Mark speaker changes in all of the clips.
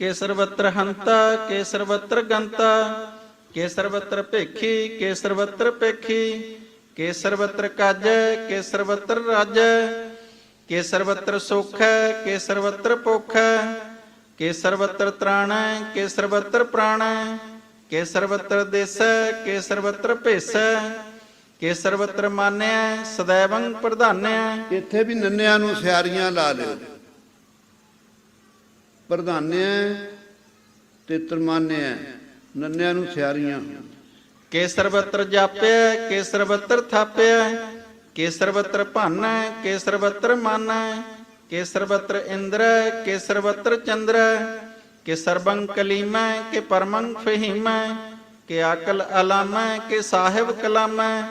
Speaker 1: ਕੇਸਰਵਤਰ ਹੰਤਾ, ਕੇਸਰਵਤਰ ਗੰਤਾ, ਕੇਸਰਵਤਰ ਭੇਖੀ, ਕੇਸਰਵਤਰ ਪੇਖੀ ਕੇਸਰਵਤਰ ਕਾਜੈ, ਕੇਸਰਵਤਰ ਰਾਜੈ, ਕੇਸਰਵਤਰ ਸੁਖੈ, ਕੇਸਰਵਤਰ ਪੋਖੈ, ਕੇਸਰਵਤਰ ਤ੍ਰਾਣੈ, ਕੇਸਰਵਤਰ ਪ੍ਰਾਣੈ, ਕੇਸਰਵਤਰ ਦੇਸੈ, ਕੇਸਰਵਤਰ ਭੇਸੈ, ਕੇਸਰਵਤਰ ਮਾਨਿਆ ਸदैवੰ ਪ੍ਰਧਾਨਿਆ
Speaker 2: ਇੱਥੇ ਵੀ ਨੰਨਿਆਂ ਨੂੰ ਸਿਆਰੀਆਂ ਲਾ ਲਿਓ। ਪ੍ਰਧਾਨਿਆ ਤੇ ਤਰਮਾਨਿਆ ਨੰਨਿਆਂ ਨੂੰ ਸਿਆਰੀਆਂ।
Speaker 1: ਕੇਸਰਵਤਰ ਜਾਪਿਆ ਕੇਸਰਵਤਰ ਥਾਪਿਆ ਕੇਸਰਵਤਰ ਭਾਨੈ ਕੇਸਰਵਤਰ ਮਾਨੈ ਕੇਸਰਵਤਰ ਇੰਦਰ ਕੇਸਰਵਤਰ ਚੰਦਰ, ਕੇ ਸਰਬੰ ਕਲੀਮੈ, ਕੇ ਪਰਮੰ ਫਹੀਮੈ, ਕੇ ਆਕਲ ਅਲਾਮੈ, ਕੇ ਸਾਹਿਬ ਕਲਾਮੈ,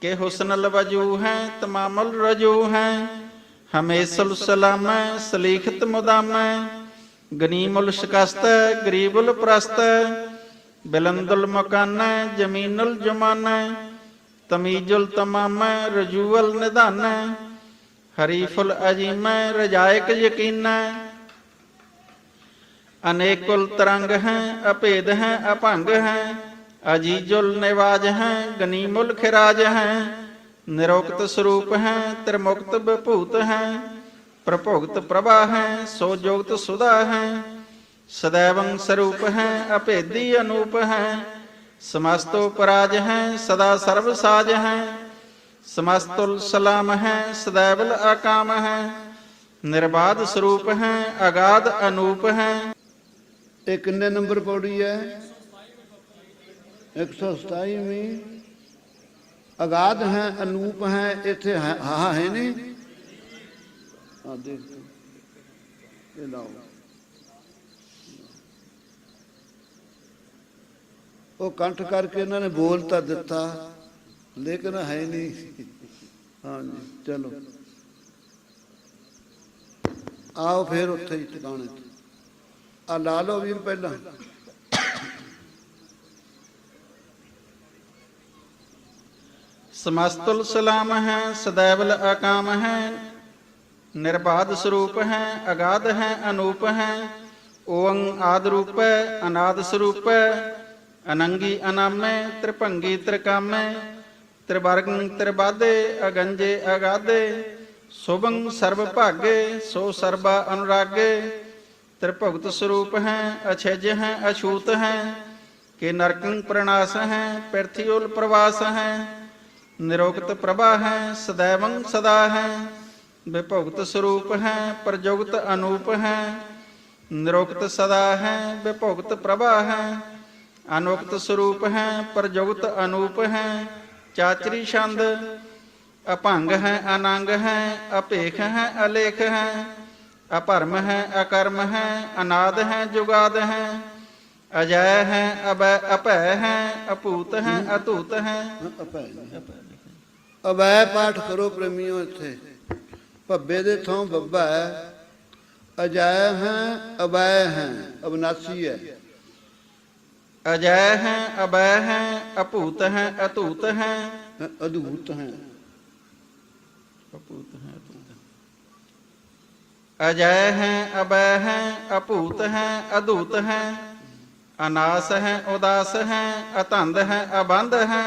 Speaker 1: ਕੇ ਹੁਸਨਲ ਵਜੂ ਹੈ, ਤਮਾਮਲ ਰਜੂ ਹੈ ਹਮੇਸਲ ਸਲਾਮੈ ਸਲੀਖਤ ਮੁਦਾਮੈ ਗਨੀਮੁਲ ਸ਼ਿਕਸਤ ਗਰੀਬੁਲ ਪ੍ਰਸਤ ਬਿਲੰਦੁਲ ਮਕਾਨੈ ਜਮੀਨੁਲ ਜਮਾਨੈ ਤਮੀਜੁਲ ਤਮਾਮੈ ਰਜੂਅਲ ਨਿਧਾਨੈ ਹਰੀਫੁਲ ਅਜੀਮੈ, ਰਜਾਇਕ ਯਕੀਨੈ। ਅਨੇਕੁਲ ਤਰੰਗ ਹੈ, ਅਭੇਦ ਹੈ, ਅਭੰਗ ਹੈ ਅਜੀਜੁਲ ਨਿਵਾਜ ਹੈ ਗਨੀਮੁਲ ਖਿਰਾਜ ਹੈ, ਨਿਰੋਕਤ ਸਰੂਪ ਹੈ, ਤ੍ਰਿਮੁਕਤ ਵਿਭੂਤ ਹੈ। ਪ੍ਰਭੋਗਤ ਪ੍ਰਭਾ ਹੈ ਸੋ ਜੋਗਤ ਸੁਦਾ ਹੈ, ਸਦੈਵੰ ਸਰੂਪ ਹੈ, ਅਭੇਦੀ ਅਨੂਪ ਹੈ, ਸਮਸਤੋ ਪਰਾਜ ਹੈ, ਸਦਾ ਸਰਬ ਸਾਜ ਹੈ, ਸਮਸਤੁਲ ਸਲਾਮ ਹੈ, ਸਦੈਵਲ ਆਕਾਮ ਹੈ ਨਿਰਬਾਦ ਸਰੂਪ ਹੈ, ਅਗਾਧ ਅਨੂਪ ਹੈ।
Speaker 2: ਇਹ ਕਿੰਨੇ ਨੰਬਰ ਪੌੜੀ ਹੈ? 127ਵੀਂ ਅਗਾਧ ਹੈ, ਅਨੂਪ ਹੈ, ਇੱਥੇ ਹਾਂ, ਹੈ ਨਹੀਂ। ਆ ਦੇਖ ਇਹ ਲਾਓ ਉਹ ਕੰਠ ਕਰਕੇ ਇਹਨਾਂ ਨੇ ਬੋਲ ਤਾਂ ਦਿੱਤਾ, ਲੇਕਿਨ ਹੈ ਨਹੀਂ। ਹਾਂਜੀ, ਚਲੋ। ਆਓ ਫਿਰ ਉੱਥੇ ਹੀ ਟਿਕਾਣੇ ਤੇ। ਆ ਲਾ ਲਓ ਵੀਰ ਪਹਿਲਾਂ।
Speaker 1: ਸਮਸਤੁਲ ਸਲਾਮ ਹੈ ਸदैवਲ ਅਕਾਮ ਹੈ। ਨਿਰਬਾਧ ਸਰੂਪ ਹੈ, ਅਗਾਧ ਹੈ, ਅਨੂਪ ਹੈ। ਓੰ ਆਦ ਰੂਪੈ, ਅਨਾਦ ਸਰੂਪੈ। ਅਨੰਗੀ ਅਨਾਮੈ, ਤ੍ਰਿਭੰਗੀ ਤ੍ਰਿਕਾਮੈ। ਤ੍ਰਿਵਰਗੰ ਤ੍ਰਿਬਾਦੇ ਅਗੰਜੇ ਅਗਾਦੇ। ਸੁਭੰ ਸਰਬ ਭਾਗੇ, ਸੋ ਸਰਬਾ ਅਨੁਰਾਗੇ। ਤ੍ਰਿਭੁਗਤ ਸਰੂਪ ਹੈ, ਅਛਜ ਹੈ, ਅਛੂਤ ਹੈ। ਕਿ ਨਰਕੰ ਪ੍ਰਣਾਸ ਹੈ, ਪਿਰਥਿਉਲ ਪ੍ਰਵਾਸ ਹੈ। ਨਿਰੋਗਤ ਪ੍ਰਭਾ ਹੈ ਸदैवੰ ਸਦਾ ਹੈ। ਵਿਭੁਗਤ ਸਰੂਪ ਹੈ ਪ੍ਰਜੁਗਤ ਅਨੂਪ ਹੈ ਨਿਰੋਕਤ ਸਦਾ ਹੈ, ਵਿਭੁਗਤ ਪ੍ਰਭਾ ਹੈ। ਅਨੁਕਤ ਸਰੂਪ ਹੈ ਪ੍ਰਜੁਗਤ ਅਨੂਪ ਹੈ, ਚਾਚਰੀ ਛੰਦ। ਅਭੰਗ ਹੈ, ਅਨੰਗ ਹੈ, ਅਭੇਖ ਹੈ, ਅਲੇਖ ਹੈ। ਅਪਰਮ ਹੈ, ਅਕਰਮ ਹੈ, ਅਨਾਦ ਹੈ, ਜੁਗਾਦ ਹੈ। ਅਜੈ ਹੈ ਅਬੈ ਅਭੈ ਹੈ ਅਪੂਤ ਹੈ ਅਤੂਤ ਹੈ।
Speaker 2: ਅਪੈ ਪਾਠ ਕਰੋ ਪ੍ਰੇਮੀਓ ਇੱਥੇ। ਭੱਬੇ ਦੇ ਥੋਂ ਬੱਬਾ ਹੈ। ਅਜੈ ਹੈ ਅਵੈ ਹੈ ਅਬਨਾਸੀ ਹੈ।
Speaker 1: ਅਜੈ ਹੈ ਅਬੈ ਹੈ ਅਭੂਤ ਹੈ ਅਤੂਤ ਹੈ।
Speaker 2: ਅਦੂਤ ਹੈ।
Speaker 1: ਅਪੂਤ ਹੈ। ਅਜੈ ਹੈ। ਅਬੈ ਹੈ ਅਭੂਤ ਹੈ ਅਦੂਤ ਹੈ। ਅਨਾਸ ਹੈ ਉਦਾਸ ਹੈ ਅਤੰਦ ਹੈ ਅਬੰਧ ਹੈ।